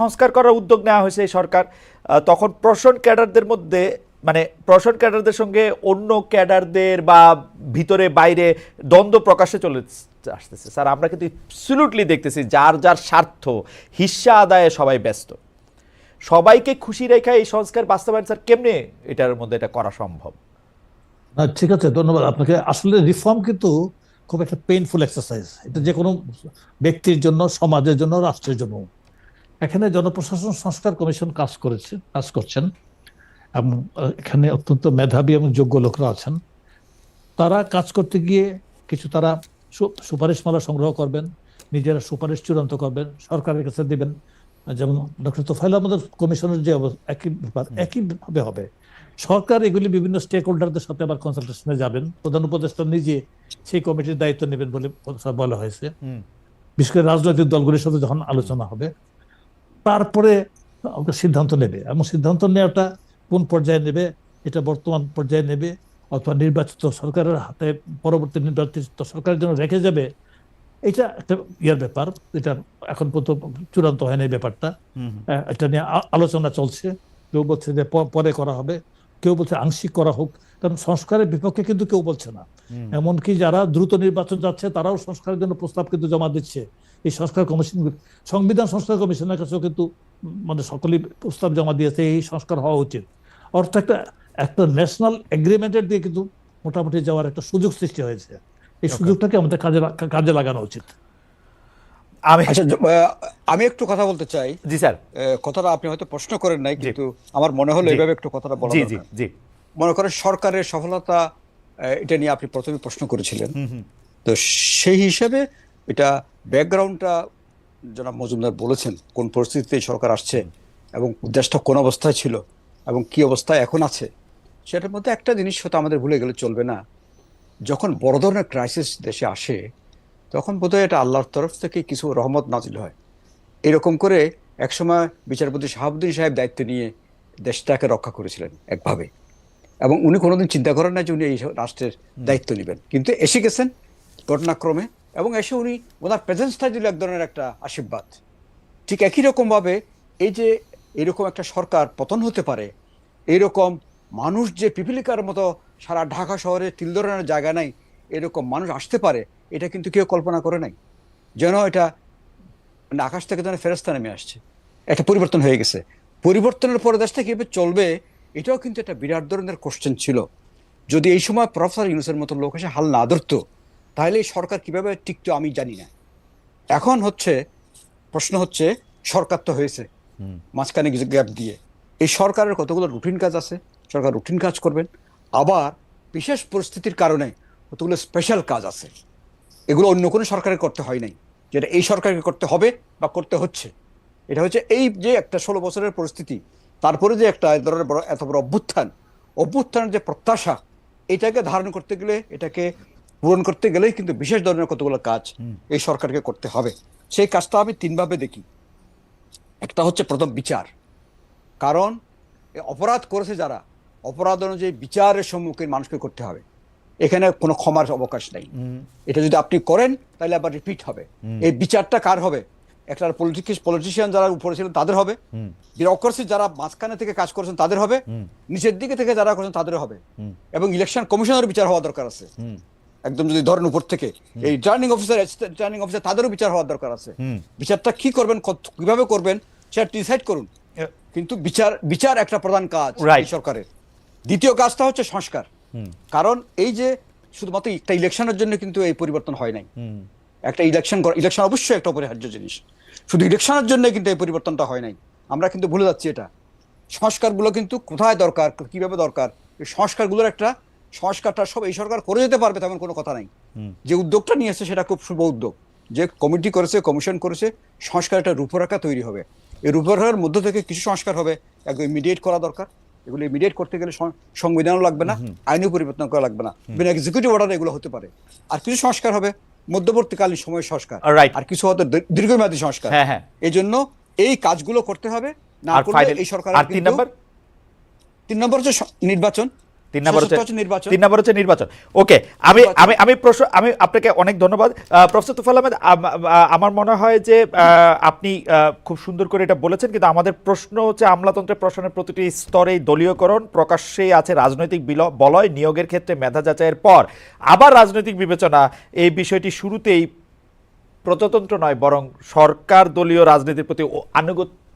সংস্কার করার উদ্যোগ নেওয়া হয়েছে এই সরকার। তখন প্রশাসন ক্যাডারদের মধ্যে মানে প্রশাসন ক্যাডারদের সঙ্গে অন্য ক্যাডারদের বা ভিতরে বাইরে দ্বন্দ্ব প্রকাশে চলে আসতেছে। স্যার, আমরা কিন্তু অ্যাবসলিউটলি দেখতেছি যার যার স্বার্থ হিস্সা আদায়ে সবাই ব্যস্ত। সবাইকে খুশি রেখে এই সংস্কার বাস্তবায়ন, স্যার, কেমনে এটার মধ্যে এটা করা সম্ভব? না, ঠিক আছে, ধন্যবাদ আপনাকে। আসলে রিফর্ম কিন্তু খুব একটা পেইনফুল এক্সারসাইজ এটা যে কোনো ব্যক্তির জন্য, সমাজের জন্য, রাষ্ট্রের জন্য। এখানে জনপ্রশাসন সংস্কার কমিশন কাজ করেছে কাজ করছেন এবং এখানে অত্যন্ত মেধাবী এবং যোগ্য লোকরা আছেন। তারা কাজ করতে গিয়ে কিছু তারা সুপারিশমালা সংগ্রহ করবেন নিজেরা সুপারিশ চূড়ান্ত করবেন সরকারের কাছে দিবেন। যেমন ডক্টর তোফাইল আমাদের কমিশনের যে একই ব্যাপার একইভাবে হবে। সরকার এগুলি বিভিন্ন স্টেক হোল্ডারদের সাথে আবার কনসালটেশনে যাবেন। প্রধান উপদেষ্টা নিজে সেই কমিটির দায়িত্ব নেবেন বলে বলা হয়েছে। বিশেষ করে রাজনৈতিক দলগুলির সাথে যখন আলোচনা হবে তারপরে আমাকে সিদ্ধান্ত নেবে। এবং সিদ্ধান্ত নেওয়াটা কোন পর্যায়ে নেবে এটা বর্তমান পর্যায়ে নেবে অথবা নির্বাচিত সরকারের হাতে পরবর্তী নির্বাচিত সরকারের জন্য রেখে যাবে এটা একটা ইয়ার ব্যাপার। এটা এখন পর্যন্ত চূড়ান্ত হয়নি ব্যাপারটা। এটা নিয়ে আলোচনা চলছে। কেউ বলছে যে পরে করা হবে। কেউ বলছে আংশিক করা হোক। কারণ সংস্কারের বিপক্ষে কিন্তু কেউ বলছে না। এমনকি যারা দ্রুত নির্বাচন যাচ্ছে তারাও সংস্কারের জন্য প্রস্তাব কিন্তু জমা দিচ্ছে। এই সংস্কার কমিশন সংবিধান সংস্কার কমিশনের কাছেও কিন্তু মানে সকলেই প্রস্তাব জমা দিয়েছে এই সংস্কার হওয়া উচিত। অর্থাৎ একটা একটা ন্যাশনাল এগ্রিমেন্টের দিয়ে কিন্তু মোটামুটি যাওয়ার একটা সুযোগ সৃষ্টি হয়েছে। এই সুযোগটাকে আমাদের কাজে কাজে লাগানো উচিত। আমি আচ্ছা আমি একটু কথা বলতে চাই। জি স্যার। কথাটা আপনি হয়তো প্রশ্ন করেন নাই কিন্তু আমার মনে হলো এইভাবে একটু কথাটা বলা জি জি মনে করেন সরকারের সফলতা আহ, এটা নিয়ে আপনি প্রথমে প্রশ্ন করেছিলেন। তো সেই হিসেবে এটা ব্যাকগ্রাউন্ডটা জনাব মজুমদার বলেছেন, কোন পরিস্থিতিতে সরকার আসছে এবং দেশটা কোন অবস্থায় ছিল এবং কি অবস্থায় এখন আছে, সেটার মধ্যে একটা জিনিস হয়তো আমাদের ভুলে গেলে চলবে না। যখন বড় ধরনের ক্রাইসিস দেশে আসে, তখন বোধহয় এটা আল্লাহর তরফ থেকে কিছু রহমত নাজিল হয়। এরকম করে একসময় বিচারপতি শাহাবুদ্দিন সাহেব দায়িত্ব নিয়ে দেশটাকে রক্ষা করেছিলেন একভাবে। এবং উনি কোনোদিন চিন্তা করেন না যে উনি এই রাষ্ট্রের দায়িত্ব নেবেন। কিন্তু এসে গেছেন ঘটনাক্রমে। এবং এসে উনি ওনার প্রেজেন্সটা দিল এক ধরনের একটা আশীর্বাদ। ঠিক একই রকমভাবে এই যে এরকম একটা সরকার পতন হতে পারে এরকম মানুষ যে পিপিলিকার মতো সারা ঢাকা শহরে তিল ধরনের জায়গা নাই, এরকম মানুষ আসতে পারে, এটা কিন্তু কেউ কল্পনা করে নাই। যেন এটা মানে আকাশ থেকে যেন ফেরস্তা নেমে আসছে। একটা পরিবর্তন হয়ে গেছে। পরিবর্তনের পরে দেশটা কীভাবে চলবে, এটাও কিন্তু একটা বিরাট ধরনের কোশ্চেন ছিল। যদি এই সময় প্রফেসর ইউনুসের মতো লোক এসে হাল না ধরতো তাহলে এই সরকার কীভাবে টিকতো আমি জানি না। এখন হচ্ছে প্রশ্ন হচ্ছে সরকার তো হয়েছে। মাঝখানে গ্যাপ দিয়ে। এই সরকারের কতগুলো রুটিন কাজ আছে? সরকার রুটিন কাজ করবেন। আবার বিশেষ পরিস্থিতির কারণে কতগুলো স্পেশাল কাজ আছে। এগুলো অন্য কোনো সরকারের করতে হয় নাই। যেটা এই সরকারকে করতে হবে বা করতে হচ্ছে। এটা হচ্ছে এই যে একটা ষোলো বছরের পরিস্থিতি তারপরে যে একটা ধরনের বড় এত বড় অভ্যুত্থান অভ্যুত্থানের যে প্রত্যাশা এটাকে ধারণ করতে গেলে এটাকে পূরণ করতে গেলেই কিন্তু বিশেষ ধরনের কতগুলো কাজ এই সরকারকে করতে হবে। সেই কাজটা আমি তিনভাবে দেখি। একটা হচ্ছে প্রথম বিচার। কারণ অপরাধ করেছে যারা অপরাধ অনুযায়ী বিচারের সম্মুখীন মানুষকে করতে হবে। এখানে কোনো ক্ষমার অবকাশ নেই। এটা যদি আপনি করেন তাহলে আবার রিপিট হবে। এই বিচারটা কার হবে? একটা পলিটিক্স পলিটিশিয়ান যারা উপরে ছিলেন তাদের হবে। বিরোক্রেসি যারা মাঝখানে থেকে কাজ করেছেন তাদের হবে। নিচের দিকে থেকে যারা করেছেন তাদের হবে। এবং ইলেকশন কমিশনের বিচার হওয়া দরকার আছে। একদম যদি ধরেন উপর থেকে এই রিটার্নিং অফিসার রিটার্নিং অফিসার তাদেরও বিচার হওয়ার দরকার আছে। বিচারটা কি করবেন কীভাবে করবেন সেটা ডিসাইড করুন। কিন্তু বিচার বিচার একটা প্রধান কাজ সরকারের। দ্বিতীয় কাজটা হচ্ছে সংস্কার। কারণ এই যে শুধুমাত্র একটা ইলেকশনের জন্য কিন্তু এই পরিবর্তন হয় নাই। একটা ইলেকশন ইলেকশন অবশ্যই একটা অপরিহার্য জিনিস। শুধু ইলেকশনের জন্য কিন্তু এই পরিবর্তনটা হয় নাই। আমরা কিন্তু ভুলে যাচ্ছি এটা। সংস্কারগুলো কিন্তু কোথায় দরকার কীভাবে দরকার এই সংস্কারগুলোর একটা সংস্কারটা সব এই সরকার করে যেতে পারবে তেমন কোনো কথা নাই। যে উদ্যোগটা নিয়েছে সেটা খুব শুভ উদ্যোগ। যে কমিটি করেছে কমিশন করেছে সংস্কার একটা রূপরেখা তৈরি হবে। এই রূপরেখার মধ্য থেকে কিছু সংস্কার হবে একদম ইমিডিয়েট করা দরকার। এগুলো ইমিডিয়েট করতে গেলে সংবিধানও লাগবে না আইনও পরিবর্তন করা লাগবে না। বিনা এক্সিকিউটিভ অর্ডার এগুলো হতে পারে। আর কিছু সংস্কার হবে মধ্যবর্তীকালীন সময় সংস্কার। আর কিছু হয়তো দীর্ঘমেয়াদী সংস্কার। হ্যাঁ, হ্যাঁ। এই জন্য এই কাজগুলো করতে হবে না করলে এই সরকার আর তিন নম্বর? তিন নম্বর হচ্ছে নির্বাচন। তিন নাম্বার হচ্ছে নির্বাচন। তিন নাম্বার হচ্ছে নির্বাচন। ওকে আমি আমি আমি প্রশ্ন আমি আপনাকে অনেক ধন্যবাদ। প্রফেসর তুফাল আহমেদ আমার মনে হয় যে আপনি খুব সুন্দর করে এটা বলেছেন কিন্তু আমাদের প্রশ্ন হচ্ছে আমলাতন্ত্রের প্রশ্নের প্রতিটি স্তরেই দলীয়করণ প্রকাশ্যেই আছে রাজনৈতিক বিল- বলয় নিয়োগের ক্ষেত্রে মেধা যাচাইয়ের পর। আবার রাজনৈতিক বিবেচনা এই বিষয়টি শুরুতেই প্রজাতন্ত্র নয় বরং সরকার দলীয় রাজনীতির প্রতি ও-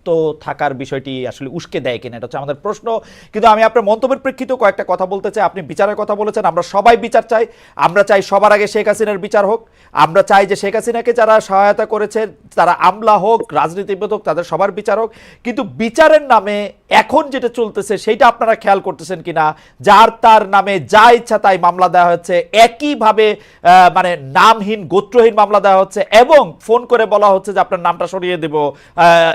আনুগত্য থাকার বিষয়টি আসলে উস্কে দেয় কিনা, এটা হচ্ছে আমাদের প্রশ্ন। কিন্তু আমি আপনার মন্তব্যের প্রেক্ষিতে কয়েকটা কথা বলতে চাই। আপনি বিচারের কথা বলেছেন, আমরা সবাই বিচার চাই। আমরা চাই সবার আগে শেখ হাসিনার বিচার হোক। আমরা চাই যে শেখ হাসিনাকে যারা সহায়তা করেছে, তারা আমলা হোক, রাজনীতিবিদ হোক, তাদের সবার বিচার হোক। কিন্তু বিচারের নামে এখন যেটা চলতেছে সেটা আপনারা খেয়াল করতেছেন কিনা? যার তার নামে যা ইচ্ছা তাই মামলা দেওয়া হচ্ছে। একইভাবে মানে নামহীন, গোত্রহীন মামলা দেওয়া হচ্ছে এবং ফোন করে বলা হচ্ছে যে আপনার নামটা সরিয়ে দেব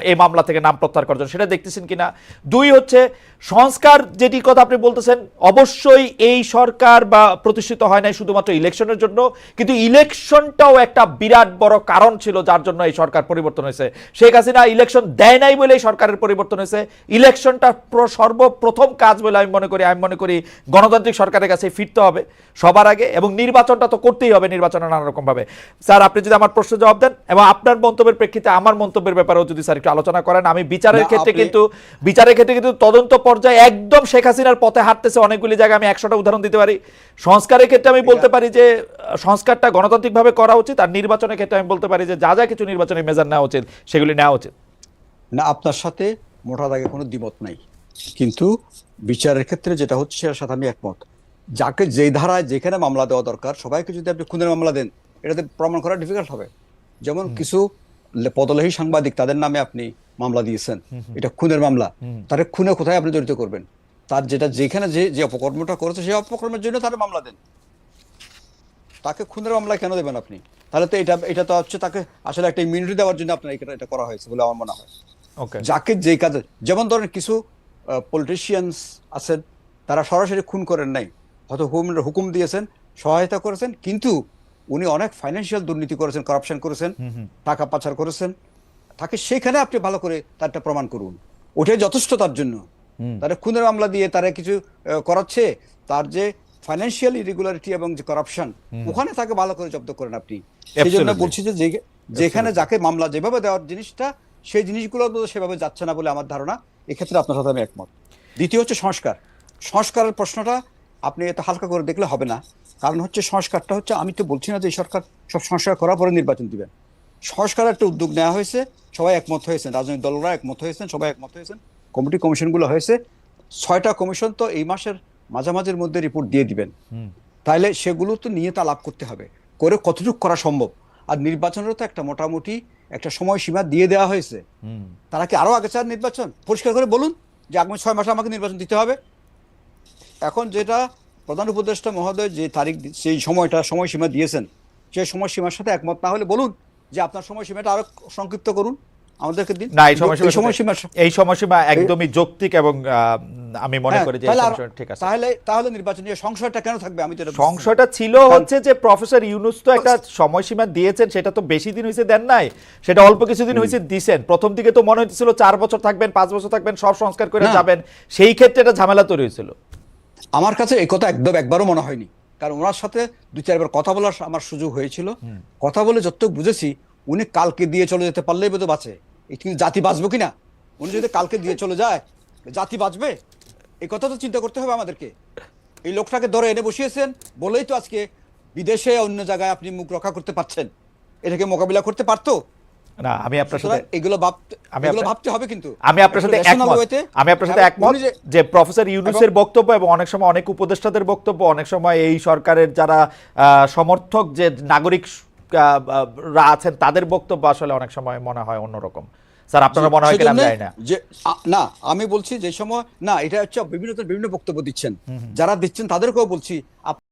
এই মামলা থেকে নাম প্রত্যাহার করার জন্য। সেটা দেখতেছেন কিনা? দুই হচ্ছে সংস্কার যেটি কথা আপনি বলতেছেন অবশ্যই এই সরকার বা প্রতিষ্ঠিত হয় নাই শুধুমাত্র ইলেকশনের জন্য কিন্তু ইলেকশনটাও একটা বিরাট বড় কারণ ছিল যার জন্য এই সরকার পরিবর্তন হয়েছে। শেখ হাসিনা ইলেকশন দেয় নাই বলেই সরকারের পরিবর্তন হয়েছে। ইলেকশনটা সর্বপ্রথম কাজ বলে আমি মনে করি আমি মনে করি গণতান্ত্রিক সরকারের কাছে ফিরতে হবে সবার আগে এবং নির্বাচনটা তো করতেই হবে নির্বাচনে নানা রকম ভাবে। স্যার আপনি যদি আমার প্রশ্ন জবাব দেন এবং আপনার মন্তব্যের প্রেক্ষিতে আমার মন্তব্যের ব্যাপারেও যদি স্যার একটু আলোচনা করেন আমি বিচারের ক্ষেত্রে কিন্তু বিচারের ক্ষেত্রে কিন্তু তদন্ত পর্যায়ে একদম শেখ হাসিনার পথে হাঁটতেছে অনেকগুলি জায়গায়। আমি একশোটা উদাহরণ দিতে পারি। সংস্কারের ক্ষেত্রে আমি বলতে পারি যে সংস্কারটা গণতান্ত্রিকভাবে করা উচিত আর নির্বাচনের ক্ষেত্রে আমি বলতে পারি যে যা যা কিছু নির্বাচনের মেজার নেওয়া উচিত সেগুলি নেওয়া উচিত। না আপনার সাথে মোটা দাগে কোনো দ্বিমত নাই। কিন্তু বিচারের ক্ষেত্রে যেটা হচ্ছে সেটার সাথে আমি একমত। যাকে যেই ধারায় যেখানে মামলা দেওয়া দরকার সবাইকে যদি আপনি খুনের মামলা দেন এটাতে প্রমাণ করা ডিফিকাল্ট হবে। যেমন কিছু পদলেহী সাংবাদিক তাদের নামে আপনি মামলা দিয়েছেন। এটা খুনের মামলা। তারে খুনে কোথায় আপনি জড়িত করবেন? তার যেটা যেখানে যে যে অপকর্মটা করেছে সেই অপকর্মের জন্য তার মামলা দেন। তাকে খুনের মামলা কেন দেবেন আপনি? তাহলে তো এটা এটা তো হচ্ছে তাকে আসলে একটা ইমিউনিটি দেওয়ার জন্য আপনার এটা এটা করা হয়েছে বলে আমার মনে হয়। ওকে যাকে যেই কাজে যেমন ধরেন কিছু পলিটিশিয়ানস আছেন তারা সরাসরি খুন করেন নাই। হয়তো হুকুম হুকুম দিয়েছেন সহায়তা করেছেন কিন্তু উনি অনেক ফাইন্যান্সিয়াল দুর্নীতি করেছেন করাপশন করেছেন টাকা পাচার করেছেন। তাকে সেখানে আপনি ভালো করে তারটা প্রমাণ করুন। ওটাই যথেষ্ট তার জন্য। তারা খুনের মামলা দিয়ে তারা কিছু করাচ্ছে। তার যে ফাইন্যান্সিয়াল ইরেগুলারিটি এবং যে করাপশন ওখানে তাকে ভালো করে জব্দ করেন আপনি। সেই জন্য বলছি যে যেখানে যাকে মামলা যেভাবে দেওয়ার জিনিসটা সেই জিনিসগুলো সেভাবে যাচ্ছে না বলে আমার ধারণা। এক্ষেত্রে আপনার সাথে আমি একমত। দ্বিতীয় হচ্ছে সংস্কার। সংস্কারের প্রশ্নটা আপনি এত হালকা করে দেখলে হবে না। কারণ হচ্ছে সংস্কারটা হচ্ছে আমি তো বলছি না যে সরকার সব সংস্কার করার পরে নির্বাচন দিবেন। সংস্কারের একটা উদ্যোগ নেওয়া হয়েছে। সবাই একমত হয়েছেন রাজনৈতিক দলরা একমত হয়েছেন সবাই একমত হয়েছেন। কমিটি কমিশনগুলো হয়েছে। ছয়টা কমিশন তো এই মাসের মাঝামাঝির মধ্যে রিপোর্ট দিয়ে দিবেন। তাহলে সেগুলো তো নিয়ে তা লাভ করতে হবে। করে কতটুকু করা সম্ভব? আর নির্বাচনেরও তো একটা মোটামুটি একটা সময়সীমা দিয়ে দেওয়া হয়েছে। তারা কি আরও আগে চান নির্বাচন? পরিষ্কার করে বলুন যে আগামী ছয় মাসে আমাকে নির্বাচন দিতে হবে। এখন যেটা প্রধান উপদেষ্টা মহোদয় যে তারিখ সেই সময়টা সময়সীমা দিয়েছেন সেই সময়সীমার সাথে একমত না হলে বলুন যে আপনার সময়সীমাটা আরও সংক্ষিপ্ত করুন আমাদেরকে দিন। না এই সময়সীমা এই সময়সীমা একদমই যৌক্তিক এবং আমি মনে হ্যাঁ, করি যে ঠিক আছে। তাহলে তাহলে নির্বাচন সংশয়টা কেন থাকবে? আমি তো। সংশয়টা ছিল হচ্ছে যে প্রফেসর ইউনুস তো একটা সময়সীমা দিয়েছেন সেটা তো বেশি দিন হয়েছে দেন নাই সেটা অল্প কিছুদিন হয়েছে দিছেন। প্রথম দিকে তো মনে হচ্ছিল চার বছর থাকবেন পাঁচ বছর থাকবেন সব সংস্কার করে যাবেন সেই ক্ষেত্রে এটা ঝামেলা তৈরি হয়েছিল আমার কাছে এই কথা একদম একবারও মনে হয়নি। কারণ ওনার সাথে দু চারবার কথা বলার আমার সুযোগ হয়েছিল। কথা বলে যতটুকু বুঝেছি, উনি কালকে দিয়ে চলে যেতে পারলেই বোধ বাঁচে। কিন্তু জাতি বাঁচবো কিনা? উনি যদি কালকে দিয়ে চলে যায়, জাতি বাঁচবে? এই কথা তো চিন্তা করতে হবে আমাদেরকে। এই লোকটাকে ধরে এনে বসিয়েছেন বলেই তো আজকে বিদেশে অন্য জায়গায় আপনি মুখ রক্ষা করতে পারছেন। এটাকে মোকাবিলা করতে পারতো? না আমি আপনার সাথে এগুলো ভাবতে আমি এগুলো ভাবতে হবে কিন্তু। আমি আপনার সাথে একমত। আমি আপনার সাথে একমত যে- প্রফেসর ইউনুসের বক্তব্য এবং অনেক সময় অনেক উপদেষ্টাদের বক্তব্য অনেক সময় এই সরকারের যারা আহ, সমর্থক যে নাগরিক রা আছেন তাদের বক্তব্য আসলে অনেক সময় মনে হয় অন্যরকম। স্যার আপনারা মনে হয় কিনা জানি না। যে না আমি বলছি যে সময় না এটা হচ্ছে বিভিন্ন বিভিন্ন বক্তব্য দিচ্ছেন। যারা দিচ্ছেন তাদেরকেও বলছি